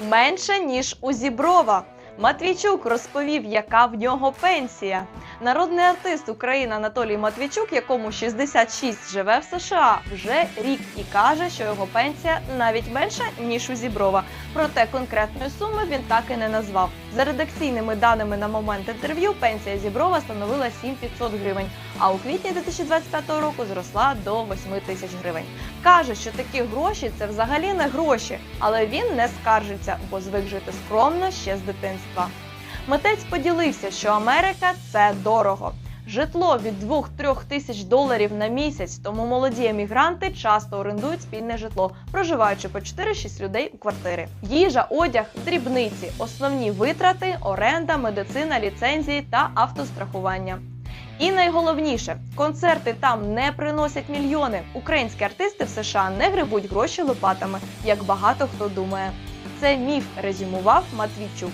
менше ніж у Зіброва. Матвійчук розповів, яка в нього пенсія. Народний артист України Анатолій Матвійчук, якому 66 живе в США вже рік і каже, що його пенсія навіть менша ніж у Зіброва. Проте конкретної суми він так і не назвав. За редакційними даними на момент інтерв'ю, пенсія Зіброва становила 7500 гривень, а у квітні 2025 року зросла до 8 тисяч гривень. Каже, що такі гроші це взагалі не гроші, але він не скаржиться, бо звик жити скромно ще з дитинства. Митець поділився, що Америка це дорого. Житло від 2-3 тисяч доларів на місяць, тому молоді емігранти часто орендують спільне житло, проживаючи по 4-6 людей у квартири. Їжа, одяг, дрібниці, основні витрати, оренда, медицина, ліцензії та автострахування. І найголовніше, концерти там не приносять мільйони. Українські артисти в США не грибуть гроші лопатами, як багато хто думає. Це міф, резюмував Матвійчук.